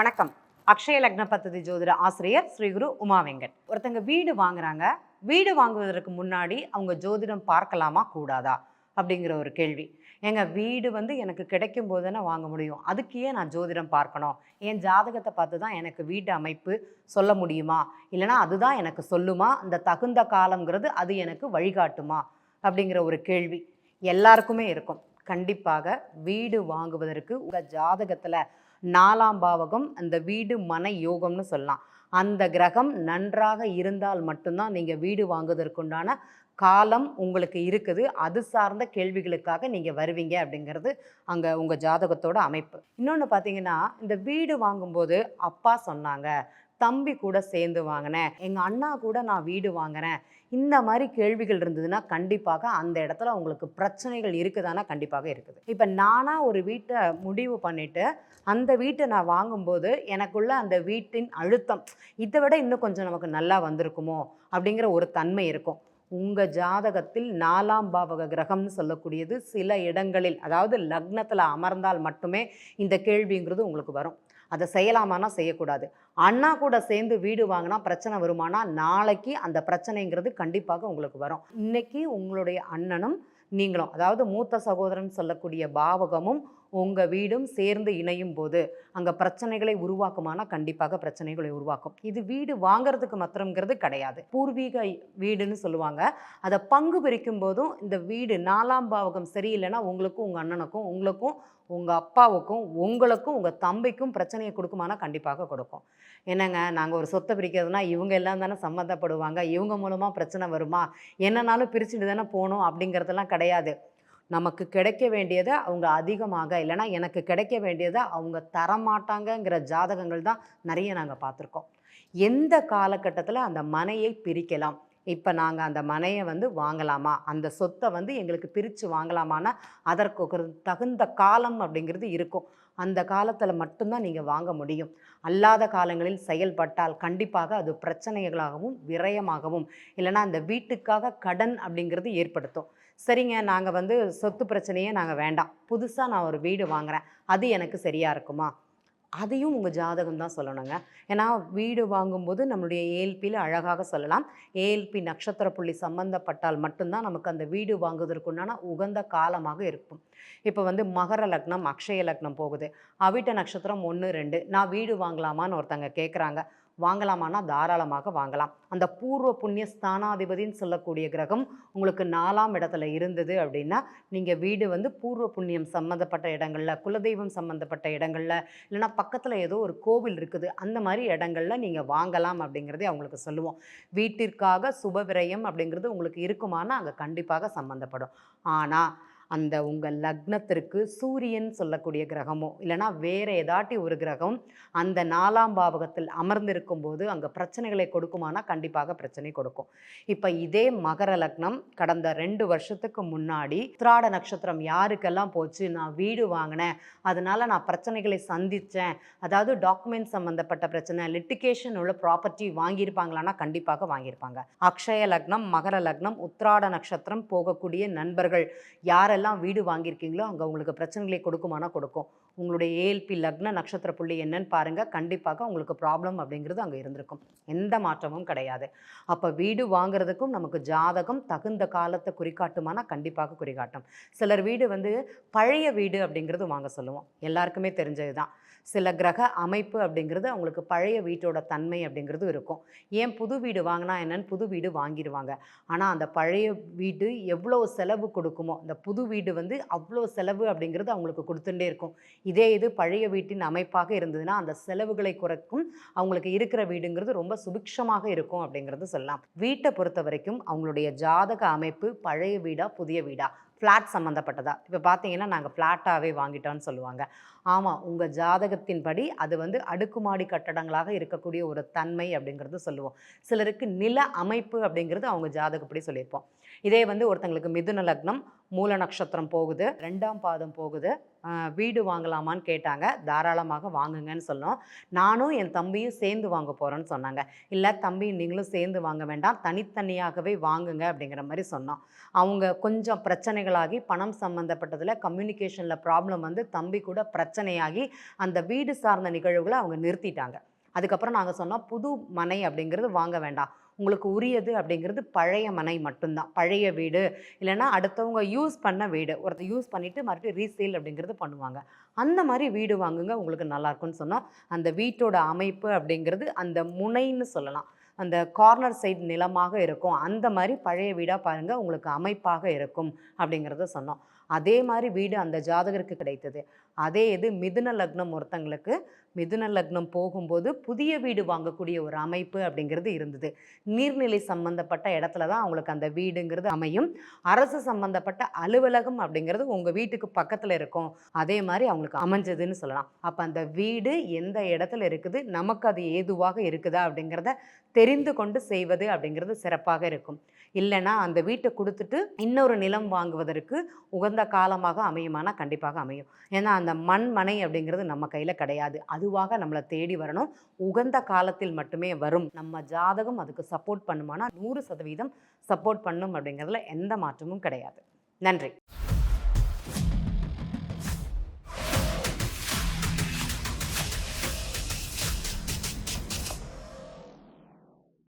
வணக்கம். அக்ஷய லக்ன பத்ததி ஜோதிட ஆசிரியர் ஸ்ரீ குரு உமா வெங்கட். ஒருத்தங்க வீடு வாங்குறாங்க. வீடு வாங்குவதற்கு முன்னாடி அவங்க ஜோதிடம் பார்க்கலாமா கூடாதா? அப்படிங்கிற ஒரு கேள்வி. எங்க வீடு வந்து எனக்கு கிடைக்கும் போது தானே வாங்க முடியும். அதுக்கே நான் ஜோதிடம் பார்க்கணும்? என் ஜாதகத்தை பார்த்து தான் எனக்கு வீட்டு அமைப்பு சொல்ல முடியுமா? இல்லைனா அதுதான் எனக்கு சொல்லுமா? அந்த தகுந்த காலங்கிறது அது எனக்கு வழிகாட்டுமா? அப்படிங்கிற ஒரு கேள்வி எல்லாருக்குமே இருக்கும். கண்டிப்பாக வீடு வாங்குவதற்கு உங்கள் ஜாதகத்தில் நாலாம் பாவகம் அந்த வீடு மன யோகம்னு சொல்லலாம். அந்த கிரகம் நன்றாக இருந்தால் மட்டும்தான் நீங்கள் வீடு வாங்குவதற்குண்டான காலம் உங்களுக்கு இருக்குது. அது சார்ந்த கேள்விகளுக்காக நீங்கள் வருவீங்க அப்படிங்கிறது அங்கே உங்கள் ஜாதகத்தோட அமைப்பு. இன்னொன்று பார்த்தீங்கன்னா இந்த வீடு வாங்கும்போது அப்பா சொன்னாங்க. தம்பி கூட சேர்ந்து வாங்கினேன். எங்கள் அண்ணா கூட நான் வீடு வாங்கினேன் இந்த மாதிரி கேள்விகள் இருந்ததுன்னா கண்டிப்பாக அந்த இடத்துல உங்களுக்கு பிரச்சனைகள் இருக்குதானா? கண்டிப்பாக இருக்குது. இப்போ நானாக ஒரு வீட்டை முடிவு பண்ணிவிட்டு அந்த வீட்டை நான் வாங்கும்போது எனக்குள்ள அந்த வீட்டின் அழுத்தம் இதை விட இன்னும் கொஞ்சம் நமக்கு நல்லா வந்திருக்குமோ? அப்படிங்கிற ஒரு தன்மை இருக்கும். உங்கள் ஜாதகத்தில் நாலாம் பாவக கிரகம்னு சொல்லக்கூடியது சில இடங்களில் அதாவது லக்னத்தில் அமர்ந்தால் மட்டுமே இந்த கேள்விங்கிறது உங்களுக்கு வரும். அதை செய்யலாமான்னா செய்யக்கூடாது. அண்ணா கூட சேர்ந்து வீடு வாங்கினா பிரச்சனை வருமானா நாளைக்கு அந்த பிரச்சனைங்கிறது கண்டிப்பாக உங்களுக்கு வரும். இன்னைக்கு உங்களுடைய அண்ணனும் நீங்களும் அதாவது மூத்த சகோதரன் சொல்லக்கூடிய பாவகமும் உங்கள் வீடும் சேர்ந்து இணையும் போது அங்கே பிரச்சனைகளை உருவாக்குமானா கண்டிப்பாக பிரச்சனைகளை உருவாக்கும். இது வீடு வாங்குறதுக்கு மாத்திரங்கிறது கிடையாது. பூர்வீக வீடுன்னு சொல்லுவாங்க. அதை பங்கு பிரிக்கும் போதும் இந்த வீடு நாலாம் பாவகம் சரியில்லைன்னா உங்களுக்கும் உங்கள் அண்ணனுக்கும் உங்களுக்கும் உங்கள் அப்பாவுக்கும் உங்களுக்கும் உங்கள் தம்பிக்கும் பிரச்சனையை கொடுக்குமானா கண்டிப்பாக கொடுக்கும். என்னங்க நாங்கள் ஒரு சொத்தை பிரிக்கிறதுனா இவங்க எல்லாம் தானே சம்மந்தப்படுவாங்க. இவங்க மூலமாக பிரச்சனை வருமா? என்னன்னாலும் பிரிச்சுட்டு தானே போகணும் அப்படிங்கிறதெல்லாம் கிடையாது. நமக்கு கிடைக்க வேண்டியதை அவங்க அதிகமாக இல்லைன்னா எனக்கு கிடைக்க வேண்டியதை அவங்க தரமாட்டாங்கங்கிற ஜாதகங்கள் தான் நிறைய நாங்கள் பார்த்துருக்கோம். எந்த காலகட்டத்தில் அந்த மனையை பிரிக்கலாம்? இப்போ நாங்கள் அந்த மனையை வந்து வாங்கலாமா? அந்த சொத்தை வந்து எங்களுக்கு பிரித்து வாங்கலாமான்னா அதற்கு ஒரு தகுந்த காலம் அப்படிங்கிறது இருக்கும். அந்த காலத்தில் மட்டும்தான் நீங்கள் வாங்க முடியும். அல்லாத காலங்களில் செயல்பட்டால் கண்டிப்பாக அது பிரச்சனைகளாகவும் விரயமாகவும் இல்லைன்னா அந்த வீட்டுக்காக கடன் அப்படிங்கிறது ஏற்படுத்தும். சரிங்க நாங்கள் வந்து சொத்து பிரச்சனையே நாங்கள் வேண்டாம். புதுசாக நான் ஒரு வீடு வாங்குகிறேன் அது எனக்கு சரியாக இருக்குமா? அதையும் உங்கள் ஜாதகம் தான் சொல்லணுங்க. ஏன்னா வீடு வாங்கும்போது நம்மளுடைய ஏஎல்பியில் அழகாக சொல்லலாம். ஏஎல்பி நட்சத்திர புள்ளி சம்பந்தப்பட்டால் மட்டும்தான் நமக்கு அந்த வீடு வாங்குவதற்குண்டான உகந்த காலமாக இருக்கும். இப்போ வந்து மகர லக்னம் அக்ஷய லக்னம் போகுது. அவிட்ட நட்சத்திரம் ஒன்று ரெண்டு. நான் வீடு வாங்கலாமான்னு ஒருத்தங்க கேட்குறாங்க வாங்கலாமான்னா தாராளமாக வாங்கலாம். அந்த பூர்வ புண்ணிய ஸ்தானாதிபதின்னு சொல்லக்கூடிய கிரகம் உங்களுக்கு நாலாம் இடத்துல இருந்தது அப்படின்னா நீங்கள் வீடு வந்து பூர்வ புண்ணியம் சம்மந்தப்பட்ட இடங்களில் குலதெய்வம் சம்மந்தப்பட்ட இடங்களில் இல்லைன்னா பக்கத்தில் ஏதோ ஒரு கோவில் இருக்குது அந்த மாதிரி இடங்கள்ல நீங்கள் வாங்கலாம் அப்படிங்கிறதே அவங்களுக்கு சொல்லுவோம். வீட்டிற்காக சுப விரயம் அப்படிங்கிறது உங்களுக்கு இருக்குமானா அங்கே கண்டிப்பாக சம்மந்தப்படும் ஆனால் அந்த உங்கள் லக்னத்திற்கு சூரியன் சொல்லக்கூடிய கிரகமோ இல்லைனா வேறு ஏதாட்டி ஒரு கிரகம் அந்த நாலாம் பாவகத்தில் அமர்ந்திருக்கும் போது அங்கே பிரச்சனைகளை கொடுக்குமானா கண்டிப்பாக பிரச்சனை கொடுக்கும். இப்போ இதே மகர லக்னம் கடந்த ரெண்டு வருஷத்துக்கு முன்னாடி திராட நட்சத்திரம் யாருக்கெல்லாம் போச்சு? நான் வீடு வாங்கினேன். அதனால் நான் பிரச்சனைகளை சந்தித்தேன் அதாவது டாக்குமெண்ட் சம்மந்தப்பட்ட பிரச்சனை லிட்டிகேஷன் உள்ள ப்ராப்பர்ட்டி வாங்கியிருப்பாங்களான்னா கண்டிப்பாக வாங்கியிருப்பாங்க. அக்ஷய லக்னம் மகர லக்னம் உத்திராட நட்சத்திரம் போகக்கூடிய நண்பர்கள் யாரெல்லாம் வீடு வாங்கியிருக்கீங்களோ அங்கே உங்களுக்கு பிரச்சனைகளை கொடுக்குமானா கொடுக்கும். உங்களுடைய ஏஎல்பி லக்ன நட்சத்திர புள்ளி என்னன்னு பாருங்கள் கண்டிப்பாக உங்களுக்கு ப்ராப்ளம் அப்படிங்கிறது அங்கே இருந்திருக்கும். எந்த மாற்றமும் கிடையாது. அப்போ வீடு வாங்குறதுக்கும் நமக்கு ஜாதகம் தகுந்த காலத்தை குறிக்காட்டுமானா கண்டிப்பாக குறிக்காட்டும் சிலர் வீடு வந்து பழைய வீடு அப்படிங்கிறது வாங்க சொல்லுவோம். எல்லாருக்குமே தெரிஞ்சது தான் சில கிரக அமைப்பு அப்படிங்கிறது அவங்களுக்கு பழைய வீட்டோட தன்மை அப்படிங்கிறது இருக்கும். ஏன் புது வீடு வாங்கினா என்னன்னு புது வீடு வாங்கிடுவாங்க ஆனால் அந்த பழைய வீடு எவ்வளோ செலவு கொடுக்குமோ அந்த புது வீடு வந்து அவ்வளோ செலவு அப்படிங்கிறது அவங்களுக்கு கொடுத்துட்டே இருக்கும். இதே இது பழைய வீட்டின் அமைப்பாக இருந்ததுன்னா அந்த செலவுகளை குறைக்கும் அவங்களுக்கு இருக்கிற வீடுங்கிறது ரொம்ப சுபிக்ஷமாக இருக்கும் அப்படிங்கிறது சொல்லலாம். வீட்டை பொறுத்த வரைக்கும் அவங்களுடைய ஜாதக அமைப்பு பழைய வீடா புதிய வீடா? ஃப்ளாட் சம்மந்தப்பட்டதா இப்போ பார்த்தீங்கன்னா நாங்கள் ஃப்ளாட்டாகவே வாங்கிட்டோம்னு சொல்லுவாங்க. ஆமாம் உங்கள் ஜாதகத்தின்படி அது வந்து அடுக்குமாடி கட்டடங்களாக இருக்கக்கூடிய ஒரு தன்மை அப்படிங்கிறது சொல்லுவோம். சிலருக்கு நில அமைப்பு அப்படிங்கிறது அவங்க ஜாதகப்படி சொல்லியிருப்போம். இதே வந்து ஒருத்தங்களுக்கு மிதுன லக்னம் மூல நட்சத்திரம் போகுது ரெண்டாம் பாதம் போகுது வீடு வாங்கலாமான்னு கேட்டாங்க. தாராளமாக வாங்குங்கன்னு சொன்னோம். நானும் என் தம்பியும் சேர்ந்து வாங்க போகிறோன்னு சொன்னாங்க. இல்லை தம்பி நீங்களும் சேர்ந்து வாங்க வேண்டாம். தனித்தனியாகவே வாங்குங்க. அப்படிங்கிற மாதிரி சொன்னோம். அவங்க கொஞ்சம் பிரச்சனைகளாகி பணம் சம்மந்தப்பட்டதில் கம்யூனிகேஷனில் ப்ராப்ளம் வந்து தம்பி கூட பிரச்சனையாகி அந்த வீடு சார்ந்த நிகழ்வுகளை அவங்க நிறுத்திட்டாங்க. அதுக்கப்புறம் நாங்கள் சொன்னோம் புது மனை அப்படிங்கிறது வாங்க வேண்டாம். உங்களுக்கு உரியது அப்படிங்கிறது பழைய மனை மட்டும்தான். பழைய வீடு இல்லைன்னா அடுத்தவங்க யூஸ் பண்ண வீடு. ஒருத்தர் யூஸ் பண்ணிவிட்டு மறுபடியும் ரீசேல் அப்படிங்கிறது பண்ணுவாங்க. அந்த மாதிரி வீடு வாங்குங்க உங்களுக்கு நல்லாயிருக்குன்னு சொன்னால் அந்த வீட்டோட அமைப்பு அப்படிங்கிறது அந்த முனைன்னு சொல்லலாம். அந்த கார்னர் சைடு நிலமாக இருக்கும். அந்த மாதிரி பழைய வீடாக பாருங்கள் உங்களுக்கு அமைப்பாக இருக்கும் அப்படிங்கிறத சொன்னோம். அதே மாதிரி வீடு அந்த ஜாதகருக்கு கிடைத்தது. அதே இது மிதுன லக்னம் ஒருத்தங்களுக்கு மிதுன லக்னம் போகும்போது புதிய வீடு வாங்கக்கூடிய ஒரு அமைப்பு அப்படிங்கிறது இருந்தது. நீர்நிலை சம்பந்தப்பட்ட இடத்துல தான் அவங்களுக்கு அந்த வீடுங்கிறது அமையும். அரசு சம்பந்தப்பட்ட அலுவலகம் அப்படிங்கிறது உங்கள் வீட்டுக்கு பக்கத்தில் இருக்கும். அதே மாதிரி அவங்களுக்கு அமைஞ்சதுன்னு சொல்லலாம். அப்போ அந்த வீடு எந்த இடத்துல இருக்குது நமக்கு அது ஏதுவாக இருக்குதா அப்படிங்கிறத தெரிந்து கொண்டு செய்வது அப்படிங்கிறது சிறப்பாக இருக்கும். இல்லைன்னா அந்த வீட்டை கொடுத்துட்டு இன்னொரு நிலம் வாங்குவதற்கு உகந்த காலமாக அமையுமானா கண்டிப்பாக அமையும். ஏன்னா அந்த மண் மனை அப்படிங்கிறது நம்ம கையில் கிடையாது. அதுவாக நம்மளை தேடி வரணும். உகந்த காலத்தில் மட்டுமே வரும். நம்ம ஜாதகம் அதுக்கு சப்போர்ட் பண்ணுமானா நூறு சதவீதம் சப்போர்ட் பண்ணும் அப்படிங்கிறதுல எந்த மாற்றமும் கிடையாது. நன்றி.